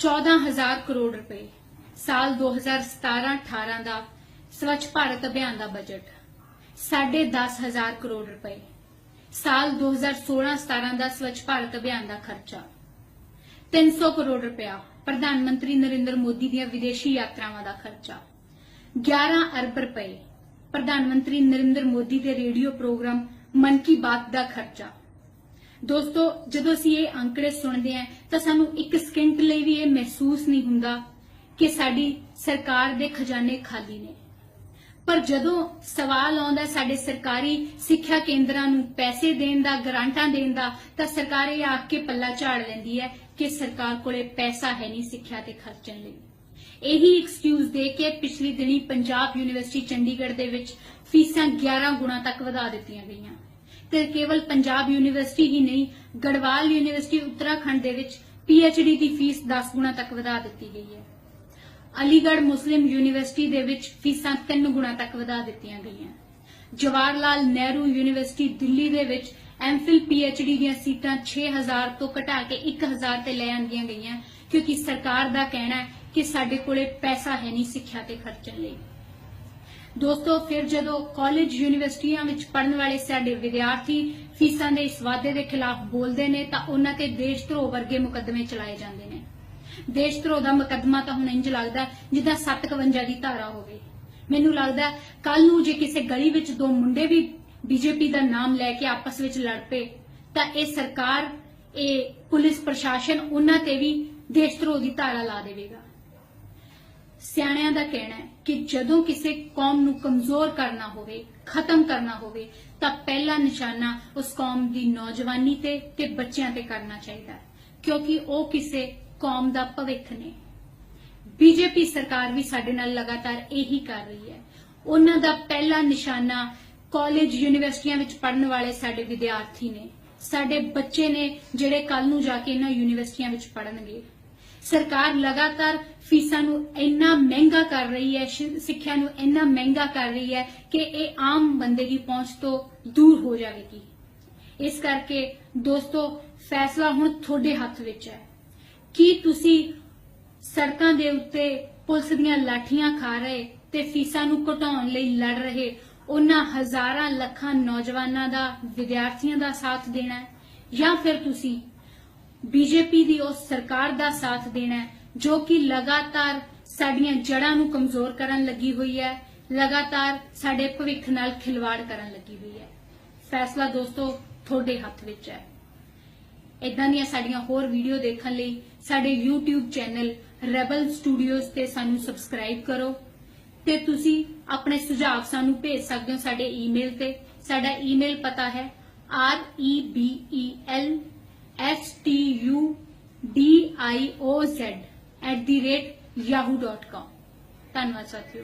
14000 ਕਰੋੜ ਰੁਪਏ। ਸਾਲ 2017-18 ਦਾ ਸਵੱਛ ਭਾਰਤ ਅਭਿਆਨ ਦਾ ਬਜਟ 10000 ਕਰੋੜ ਰੁਪਏ। ਸਾਲ 2016-17 ਦਾ ਸਵੱਛ ਭਾਰਤ ਅਭਿਆਨ ਦਾ ਖਰਚਾ। 300 ਕਰੋੜ ਰੁਪਇਆ ਪ੍ਰਧਾਨ ਮੰਤਰੀ ਨਰਿੰਦਰ ਮੋਦੀ ਦੀਆਂ ਵਿਦੇਸ਼ੀ ਯਾਤਰਾਵਾਂ ਦਾ ਖਰਚਾ। 11 ਅਰਬ ਰੁਪਏ ਪ੍ਰਧਾਨ ਮੰਤਰੀ ਨਰਿੰਦਰ ਮੋਦੀ ਦੇ ਰੇਡੀਓ ਪ੍ਰੋਗਰਾਮ ਮਨ ਕੀ ਬਾਤ ਦਾ ਖਰਚਾ। ਦੋਸਤੋ, ਜਦੋਂ ਅਸੀਂ ਇਹ ਅੰਕੜੇ ਸੁਣਦੇ ਆ ਤਾਂ ਸਾਨੂੰ ਇੱਕ ਸਕਿੰਟ ਲਈ ਵੀ ਇਹ ਮਹਿਸੂਸ ਨਹੀਂ ਹੁੰਦਾ ਕਿ ਸਾਡੀ ਸਰਕਾਰ ਦੇ ਖਜ਼ਾਨੇ ਖਾਲੀ ਨੇ। ਪਰ ਜਦੋਂ ਸਵਾਲ ਆਉਂਦਾ ਸਾਡੇ ਸਰਕਾਰੀ ਸਿੱਖਿਆ ਕੇਂਦਰਾਂ ਨੂੰ ਪੈਸੇ ਦੇਣ ਦਾ, ਗ੍ਰਾਂਟਾਂ ਦੇਣ ਦਾ, ਤਾਂ ਸਰਕਾਰ ਇਹ ਆਖ ਕੇ ਪੱਲਾ ਝਾੜ ਲੈਂਦੀ ਹੈ ਕਿ ਸਰਕਾਰ ਕੋਲੇ ਪੈਸਾ ਹੈ ਨਹੀਂ ਸਿੱਖਿਆ ਤੇ ਖਰਚਣ ਲਈ। ਇਹੀ ਐਕਸਕਿਊਜ਼ ਦੇ ਕੇ ਪਿਛਲੀ ਦਿਨੀ ਪੰਜਾਬ ਯੂਨੀਵਰਸਿਟੀ ਚੰਡੀਗੜ੍ਹ ਦੇ ਵਿੱਚ ਫੀਸਾਂ 11 ਗੁਣਾ ਤੱਕ ਵਧਾ ਦਿੱਤੀਆਂ ਗਈਆਂ। ਤੇ ਕੇਵਲ ਪੰਜਾਬ ਯੂਨੀਵਰਸਿਟੀ ਹੀ ਨਹੀਂ, ਗੜਵਾਲ ਯੂਨੀਵਰਸਿਟੀ ਉੱਤਰਾਖੰਡ ਦੇ ਵਿੱਚ ਡੀ ਦੀ ਫੀਸ 10 ਗੁਣਾ ਤੱਕ ਵਧਾ ਦਿੱਤੀ ਗਈ ਹੈ। ਅਲੀਗੜ੍ਹ ਮੁਸਲਿਮ ਯੂਨੀਵਰਸਿਟੀ ਦੇ ਵਿੱਚ ਫੀਸਾਂ 3 ਗੁਣਾ ਤੱਕ ਵਧਾ ਦਿੱਤੀਆਂ ਗਈਆਂ। ਜਵਾਹਰ ਲਾਲ ਨਹਿਰੂ ਯੂਨੀਵਰਸਿਟੀ ਦਿੱਲੀ ਦੇ ਵਿੱਚ ਐਮਫਿਲ ਡੀ ਦੀਆਂ ਸੀਟਾਂ 6000 ਤੋਂ ਘਟਾ ਕੇ 1000 ਤੇ ਲੈ ਆਂਦੀਆਂ ਗਈਆਂ, ਕਿਉਂਕਿ ਸਰਕਾਰ ਦਾ ਕਹਿਣਾ ਹੈ ਕਿ ਸਾਡੇ ਕੋਲੇ ਪੈਸਾ ਹੈ ਨਹੀਂ ਸਿੱਖਿਆ ਤੇ ਖਰਚਣ ਲਈ। ਦੋਸਤੋ, ਫਿਰ ਜਦੋਂ ਕਾਲਜ ਯੂਨੀਵਰਸਿਟੀਆਂ ਵਿੱਚ ਪੜਨ ਵਾਲੇ ਸਾਡੇ ਵਿਦਿਆਰਥੀ ਫੀਸਾਂ ਦੇ ਇਸ ਵਾਧੇ ਦੇ ਖਿਲਾਫ ਬੋਲਦੇ ਨੇ, ਤਾਂ ਉਹਨਾਂ ਤੇ ਦੇਸ਼ ਧਰੋਹ ਵਰਗੇ ਮੁਕੱਦਮੇ ਚਲਾਏ ਜਾਂਦੇ ਨੇ। ਦੇਸ਼ ਧਰੋਹ ਦਾ ਮੁਕੱਦਮਾ ਤਾਂ ਹੁਣ ਇੰਜ ਲੱਗਦਾ ਜਿੱਦਾਂ 751 ਦੀ ਧਾਰਾ ਹੋਵੇ। ਮੈਨੂੰ ਲੱਗਦਾ ਕੱਲ ਨੂੰ ਜੇ ਕਿਸੇ ਗਲੀ ਵਿੱਚ ਦੋ ਮੁੰਡੇ ਵੀ ਬੀਜੇਪੀ ਦਾ ਨਾਮ ਲੈ ਕੇ ਆਪਸ ਵਿੱਚ ਲੜ ਪਏ, ਤਾਂ ਇਹ ਸਰਕਾਰ, ਇਹ ਪੁਲਿਸ ਪ੍ਰਸ਼ਾਸਨ ਉਹਨਾਂ ਤੇ ਵੀ ਦੇਸ਼ ਧਰੋਹ ਦੀ ਧਾਰਾ ਲਾ ਦੇਵੇਗਾ। ਸਿਆਣਿਆਂ ਦਾ ਕਹਿਣਾ ਹੈ ਕਿ ਜਦੋਂ ਕਿਸੇ ਕੌਮ ਨੂੰ ਕਮਜ਼ੋਰ ਕਰਨਾ ਹੋਵੇ, ਖਤਮ ਕਰਨਾ ਹੋਵੇ, ਤਾਂ ਪਹਿਲਾ ਨਿਸ਼ਾਨਾ ਉਸ ਕੌਮ ਦੀ ਨੌਜਵਾਨੀ ਤੇ ਤੇ ਬੱਚਿਆਂ ਤੇ ਕਰਨਾ ਚਾਹੀਦਾ ਹੈ, ਕਿਉਂਕਿ ਉਹ ਕਿਸੇ ਕੌਮ ਦਾ ਭਵਿੱਖ ਨੇ। ਬੀਜੇਪੀ ਸਰਕਾਰ ਵੀ ਸਾਡੇ ਨਾਲ ਲਗਾਤਾਰ ਇਹੀ ਕਰ ਰਹੀ ਹੈ। ਉਹਨਾਂ ਦਾ ਪਹਿਲਾ ਨਿਸ਼ਾਨਾ ਕਾਲਜ ਯੂਨੀਵਰਸਿਟੀਆਂ ਵਿੱਚ ਪੜਨ ਵਾਲੇ ਸਾਡੇ ਵਿਦਿਆਰਥੀ ਨੇ। ਸਾਡੇ ਬੱਚੇ ਨੇ ਜਿਹੜੇ ਕੱਲ ਨੂੰ ਜਾ ਕੇ ਇਹਨਾਂ ਯੂਨੀਵਰਸਿਟੀਆਂ ਵਿੱਚ ਪੜਨਗੇ ਸਰਕਾਰ ਲਗਾਤਾਰ ਫੀਸਾਂ ਨੂੰ ਇੰਨਾ ਮਹਿੰਗਾ ਕਰ ਰਹੀ ਹੈ ਸਿੱਖਿਆ ਨੂੰ ਇੰਨਾ ਮਹਿੰਗਾ ਕਰ ਰਹੀ ਹੈ ਕਿ ਇਹ ਆਮ ਬੰਦੇ ਦੀ ਪਹੁੰਚ ਤੋਂ ਦੂਰ ਹੋ ਜਾਵੇਗੀ। ਇਸ ਕਰਕੇ ਦੋਸਤੋ, ਫੈਸਲਾ ਹੁਣ ਤੁਹਾਡੇ ਹੱਥ ਵਿੱਚ ਹੈ। ਕੀ ਤੁਸੀਂ ਸੜਕਾਂ ਦੇ ਉੱਤੇ ਪੁਲਿਸ ਦੀਆਂ ਲਾਠੀਆਂ ਖਾ ਰਹੇ ਤੇ ਫੀਸਾਂ ਨੂੰ ਘਟਾਉਣ ਲਈ ਲੜ ਰਹੇ ਉਹਨਾਂ ਹਜ਼ਾਰਾਂ ਲੱਖਾਂ ਨੌਜਵਾਨਾਂ ਦਾ, ਵਿਦਿਆਰਥੀਆਂ ਦਾ ਸਾਥ ਦੇਣਾ ਜਾਂ ਫਿਰ ਤੁਸੀਂ ਬੀਜੇਪੀ ਦੀ ਉਸ ਸਰਕਾਰ ਦਾ ਸਾਥ ਦੇਣਾ ਜੋ ਕਿ ਲਗਾਤਾਰ ਸਾਡੀਆਂ ਜੜਾਂ ਨੂੰ ਕਮਜ਼ੋਰ ਕਰਨ ਲੱਗੀ ਹੋਈ ਹੈ, ਲਗਾਤਾਰ ਸਾਡੇ ਭਵਿੱਖ ਨਾਲ ਖਿਲਵਾੜ ਕਰਨ ਲੱਗੀ ਹੋਈ ਹੈ। ਫੈਸਲਾ ਦੋਸਤੋ ਤੁਹਾਡੇ ਹੱਥ ਵਿੱਚ ਹੈ। ਇਦਾਂ ਦੀਆਂ ਸਾਡੀਆਂ ਹੋਰ ਵੀਡੀਓ ਦੇਖਣ ਲਈ ਸਾਡੇ YouTube ਚੈਨਲ ਰੈਬਲ ਸਟੂਡੀਓਜ਼ ਤੇ ਸਾਨੂੰ ਸਬਸਕ੍ਰਾਈਬ ਕਰੋ ਤੇ ਤੁਸੀਂ ਆਪਣੇ ਸੁਝਾਅ ਸਾਨੂੰ ਭੇਜ ਸਕਦੇ ਹੋ ਸਾਡੇ ਈਮੇਲ ਤੇ। ਸਾਡਾ ਈਮੇਲ ਪਤਾ ਹੈ r e b e l s t u d i o z @yahoo.com ਧੰਨਵਾਦ ਸਾਥੀਓ